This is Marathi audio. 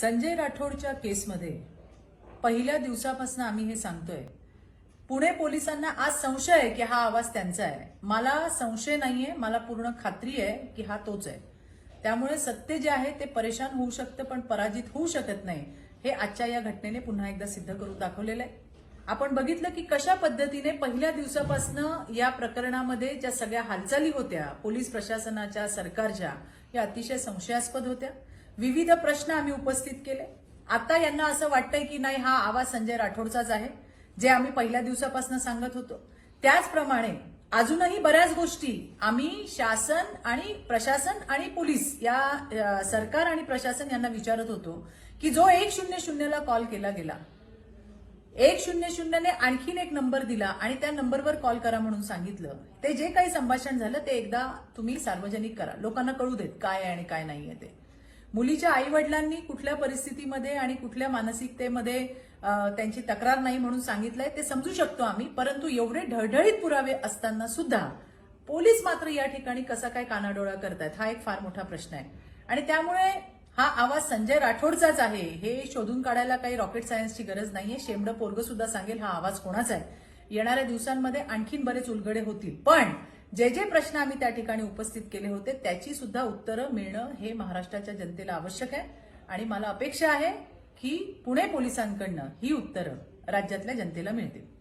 संजय राठोडच्या केसमध्ये पहिल्या दिवसापासून आम्ही हे सांगतोय. पुणे पोलिसांना आज संशय आहे की हा आवाज त्यांचा आहे. मला संशय नाहीये मला पूर्ण खात्री आहे की हा तोच आहे. त्यामुळे सत्य जे आहे ते परेशान होऊ शकतं पण पराजित होऊ शकत नाही हे आजच्या या घटनेने पुन्हा एकदा सिद्ध करून दाखवलेलं आहे. आपण बघितलं की कशा पद्धतीने पहिल्या दिवसापासून या प्रकरणामध्ये ज्या सगळ्या हालचाली होत्या पोलीस प्रशासनाच्या सरकारच्या या अतिशय संशयास्पद होत्या. विविध प्रश्न आम्ही उपस्थित केले. आता यांना असं वाटतंय की नाही हा आवाज संजय राठोडचाच आहे जे आम्ही पहिल्या दिवसापासून सांगत होतो. त्याचप्रमाणे अजूनही बऱ्याच गोष्टी आम्ही शासन आणि प्रशासन आणि पोलीस या सरकार आणि प्रशासन यांना विचारत होतो की जो एक शून्य शून्यला कॉल केला गेला एक शून्य शून्यने आणखीन एक नंबर दिला आणि त्या नंबरवर कॉल करा म्हणून सांगितलं. ते जे काही संभाषण झालं ते एकदा तुम्ही सार्वजनिक करा. लोकांना कळू देत काय आहे आणि काय नाहीये ते. मुलीच्या आई वडिलांनी कुठल्या परिस्थितीमध्ये आणि कुठल्या मानसिकतेमध्ये त्यांची तक्रार नाही म्हणून सांगितलंय ते समजू शकतो आम्ही परंतु एवढे ढळढळीत पुरावे असताना सुद्धा पोलीस मात्र या ठिकाणी कसा काय कानाडोळा करतायत हा एक फार मोठा प्रश्न आहे. आणि त्यामुळे हा आवाज संजय राठोडचाच आहे. हे शोधून काढायला काही रॉकेट सायन्सची गरज नाहीये. शेमडं पोरग सुद्धा सांगेल हा आवाज कोणाचा आहे. येणाऱ्या दिवसांमध्ये आणखीन बरेच उलगडे होतील. पण जे जे प्रश्न आम्ही त्या ठिकाणी उपस्थित केले होते त्याची सुद्धा उत्तरं मिळणं हे महाराष्ट्राच्या जनतेला आवश्यक आहे. आणि मला अपेक्षा आहे की पुणे पोलिसांकडनं ही उत्तरं राज्यातल्या जनतेला मिळतील.